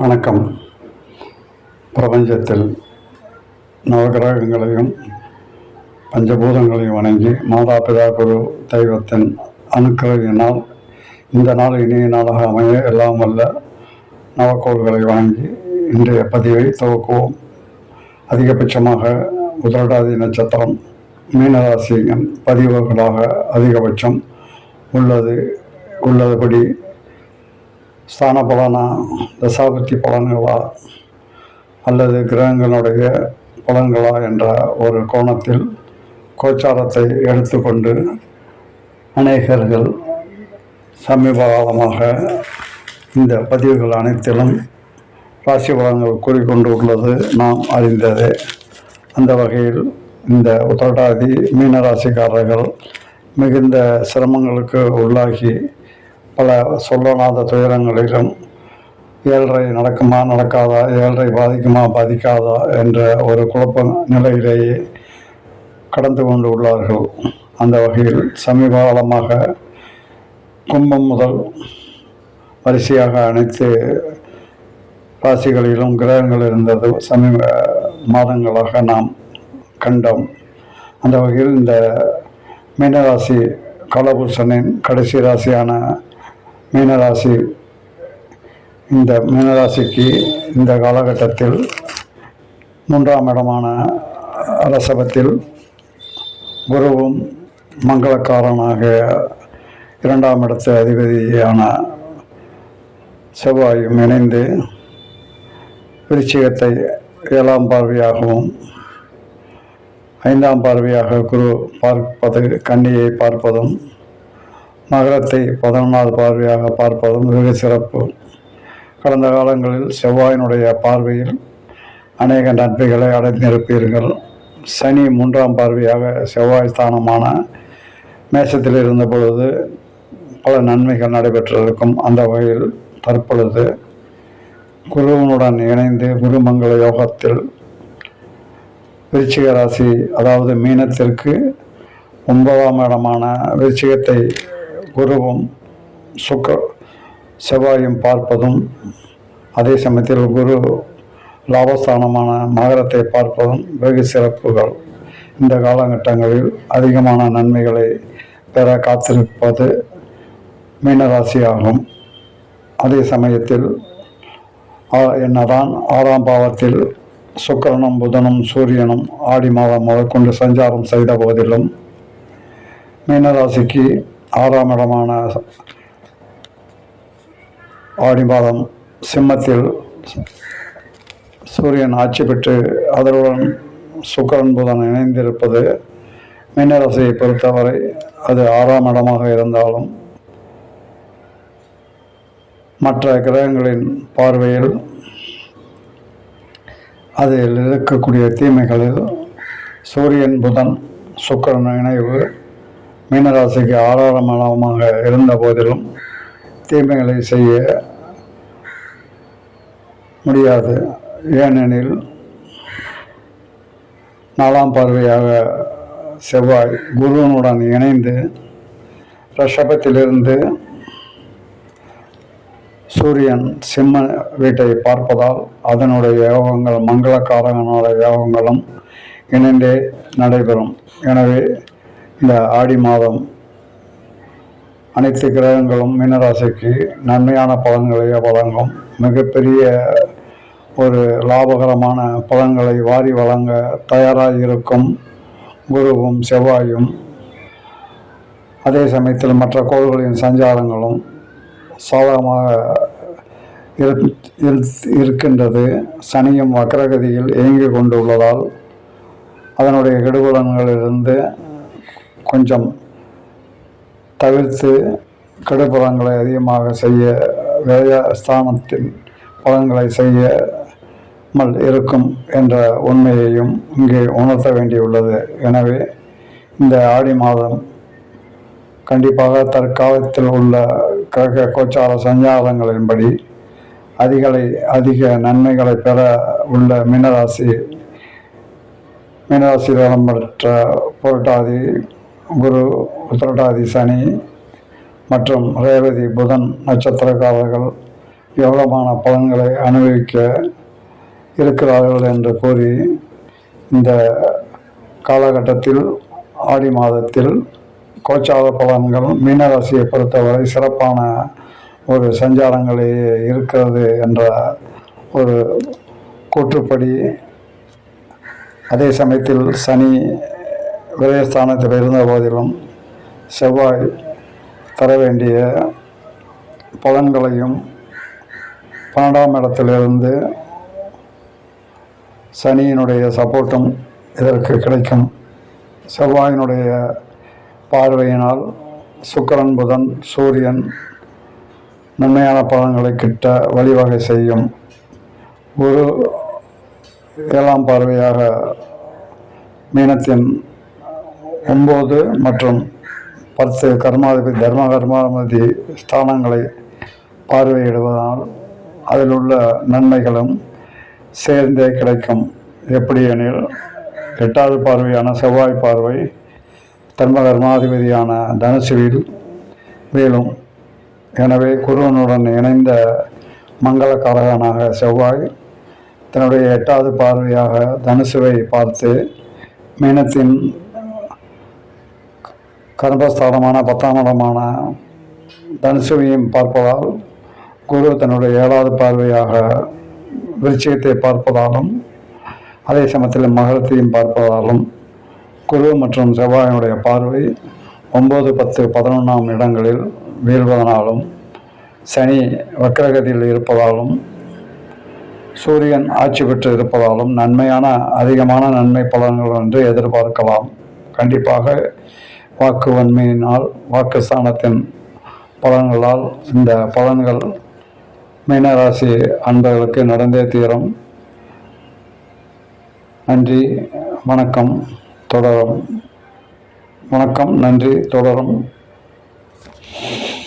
வணக்கம். பிரபஞ்சத்தில் நவகிரகங்களையும் பஞ்சபூதங்களையும் வணங்கி மாதா பிதா குரு தெய்வத்தின் அனுக்கிரகினால் இந்த நாள் இனிய நாளாக அமைய எல்லாம் வல்ல நவக்கோள்களை வணங்கி இன்றைய பதிவை துவக்குவோம். அதிகபட்சமாக உதரடாதி நட்சத்திரம் மீனராசியின் பதிவுகளாக அதிகபட்சம் உள்ளது உள்ளதுபடி ஸ்தான பலனா தசாபக்தி பலன்களா அல்லது கிரகங்களுடைய பலன்களா என்ற ஒரு கோணத்தில் கோச்சாரத்தை எடுத்துக்கொண்டு அநேகர்கள் சமீப காலமாக இந்த பதிவுகள் அனைத்திலும் ராசி பலன்கள் கூறிக்கொண்டு உள்ளது நாம் அறிந்ததே. அந்த வகையில் இந்த உத்திரட்டாதி மீனராசிக்காரர்கள் மிகுந்த சிரமங்களுக்கு உள்ளாகி பல சொல்லனாத துயரங்களிலும் ஏழ்ரை நடக்குமா நடக்காதா ஏழ்ரை பாதிக்குமா பாதிக்காதா என்ற ஒரு குழப்ப நிலையிலேயே கடந்து கொண்டு உள்ளார்கள். அந்த வகையில் சமீப காலமாக கும்பம் முதல் வரிசையாக அனைத்து ராசிகளிலும் கிரகங்கள் இருந்தது. சமீப மாதங்களாக நாம் கண்டோம். அந்த வகையில் இந்த மீனராசி கலபுருஷனின் கடைசி ராசியான மீனராசி. இந்த மீனராசிக்கு இந்த காலகட்டத்தில் மூன்றாம் இடமான ரசபத்தில் குருவும் மங்களக்காரனாக இரண்டாம் இடத்து அதிபதியான செவ்வாயும் இணைந்து விருச்சிகத்தை ஏழாம் பார்வையாகவும் ஐந்தாம் பார்வையாக குரு பார்ப்பது கன்னியை பார்ப்பதும் நகரத்தை பதினொன்றாவது பார்வையாக பார்ப்பதும் மிக சிறப்பு. கடந்த காலங்களில் செவ்வாயினுடைய பார்வையில் அநேக நன்மைகளை அடைந்திருப்பீர்கள் சனி மூன்றாம் பார்வையாக செவ்வாய் ஸ்தானமான மேசத்தில் இருந்த பொழுது பல நன்மைகள் நடைபெற்றிருக்கும். அந்த வகையில் தற்பொழுது குருவனுடன் இணைந்து குருமங்கள யோகத்தில் விருச்சிக ராசி அதாவது மீனத்திற்கு ஒன்பதாம் இடமான விருச்சிகத்தை குருவும் சுக்க செவ்வாயும் பார்ப்பதும் அதே சமயத்தில் குரு லாபஸ்தானமான மகரத்தை பார்ப்பதும் வெகு சிறப்புகள். இந்த காலகட்டங்களில் அதிகமான நன்மைகளை பெற காத்திருப்பது மீனராசியாகும். அதே சமயத்தில் என்னதான் ஆறாம் பாவத்தில் சுக்கரனும் புதனும் சூரியனும் ஆடி மாதம் முதற்கொண்டு சஞ்சாரம் செய்த போதிலும் மீனராசிக்கு ஆறாம் இடமான ஆடி மாதம் சிம்மத்தில் சூரியன் ஆட்சி பெற்று அதனுடன் சுக்கிரன் புதன் இணைந்திருப்பது மீனராசியை பொறுத்தவரை அது ஆறாம் இடமாக இருந்தாலும் மற்ற கிரகங்களின் பார்வையில் அதில் இருக்கக்கூடிய தீமைகளில் சூரியன் புதன் சுக்கிரன் இணைவு மீனராசிக்கு ஆதாரமானவமாக இருந்த போதிலும் தீமைகளை செய்ய முடியாது. ஏனெனில் நாலாம் பார்வையாக செவ்வாய் குருவனுடன் இணைந்து ரிஷபத்திலிருந்து சூரியன் சிம்ம வீட்டை பார்ப்பதால் அதனுடைய யோகங்கள் மங்களக்காரகனுடைய யோகங்களும் இணைந்தே நடைபெறும். எனவே இந்த ஆடி மாதம் அனைத்து கிரகங்களும் மீனராசிக்கு நன்மையான பலன்களை வழங்கும். மிகப்பெரிய ஒரு லாபகரமான பலன்களை வாரி வழங்க தயாராக இருக்கும் குருவும் செவ்வாயும். அதே சமயத்தில் மற்ற கோள்களின் சஞ்சாரங்களும் சாதகமாக இருக்கின்றது. சனியும் வக்கரகதியில் இயங்கிக் கொண்டுள்ளதால் அதனுடைய கெடுபலன்களிலிருந்து கொஞ்சம் தவிர்த்து கெடுபலன்களை அதிகமாக செய்ய வேத ஸ்தானத்தின் பலன்களை செய்யாமல் இருக்கும் என்ற உண்மையையும் இங்கே உணர்த்த வேண்டியுள்ளது. எனவே இந்த ஆடி மாதம் கண்டிப்பாக தற்காலத்தில் உள்ள கிரக கோச்சார சஞ்சாரங்களின்படி அதிகளை அதிக நன்மைகளை பெற உள்ள மீனராசி மீனராசியில் இடம்பெற்ற புரட்டாதி குரு உத்திரட்டாதி சனி மற்றும் ரேவதி புதன் நட்சத்திரக்காரர்கள் யோகமான பலன்களை அனுபவிக்க இருக்கிறார்கள் என்று கூறி இந்த காலகட்டத்தில் ஆடி மாதத்தில் கோச்சார பலன்கள் மீனராசியை பொறுத்தவரை சிறப்பான ஒரு சஞ்சாரங்களே இருக்கிறது என்ற ஒரு கூற்றுப்படி அதே சமயத்தில் சனி விரயஸ்தானத்தில் இருந்த போதிலும் செவ்வாய் தர வேண்டிய பலன்களையும் பன்னெண்டாம் இடத்திலிருந்து சனியினுடைய சப்போர்ட்டும் இதற்கு கிடைக்கும். செவ்வாயினுடைய பார்வையினால் சுக்கரன் புதன் சூரியன் நன்மையான பலன்களை கிட்ட வழிவகை செய்யும். ஒரு ஏழாம் பார்வையாக மீனத்தின் ஒம்பது மற்றும் பத்து கர்மாதிபதி தர்ம கர்மாதிபதி ஸ்தானங்களை பார்வையிடுவதால் அதில் உள்ள நன்மைகளும் சேர்ந்தே கிடைக்கும். எப்படி எனில் எட்டாவது பார்வையான செவ்வாய் பார்வை தர்ம கர்மாதிபதியான தனுசுவில் மேலும் எனவே குருவனுடன் இணைந்த மங்களக்காரகனாக செவ்வாய் தன்னுடைய எட்டாவது பார்வையாக தனுசுவை பார்த்து மீனத்தின் கர்மஸ்தானமான பத்தாம் இடமான தனுசுவையும் பார்ப்பதால் குரு தன்னுடைய ஏழாவது பார்வையாக விருச்சிகத்தை பார்ப்பதாலும் அதே சமயத்தில் மகரத்தையும் பார்ப்பதாலும் குரு மற்றும் செவ்வாயினுடைய பார்வை ஒம்பது பத்து பதினொன்றாம் இடங்களில் வீழ்வதனாலும் சனி வக்கரகதியில் இருப்பதாலும் சூரியன் ஆட்சி பெற்று இருப்பதாலும் நன்மையான அதிகமான நன்மை பலன்கள் என்று எதிர்பார்க்கலாம். கண்டிப்பாக வாக்கு வன்மையினால் வாக்குஸ்தானத்தின் பலன்களால் இந்த பலன்கள் மீனராசி அன்பர்களுக்கு நடந்தே தீரும். நன்றி வணக்கம் தொடரும். வணக்கம் நன்றி தொடரும்.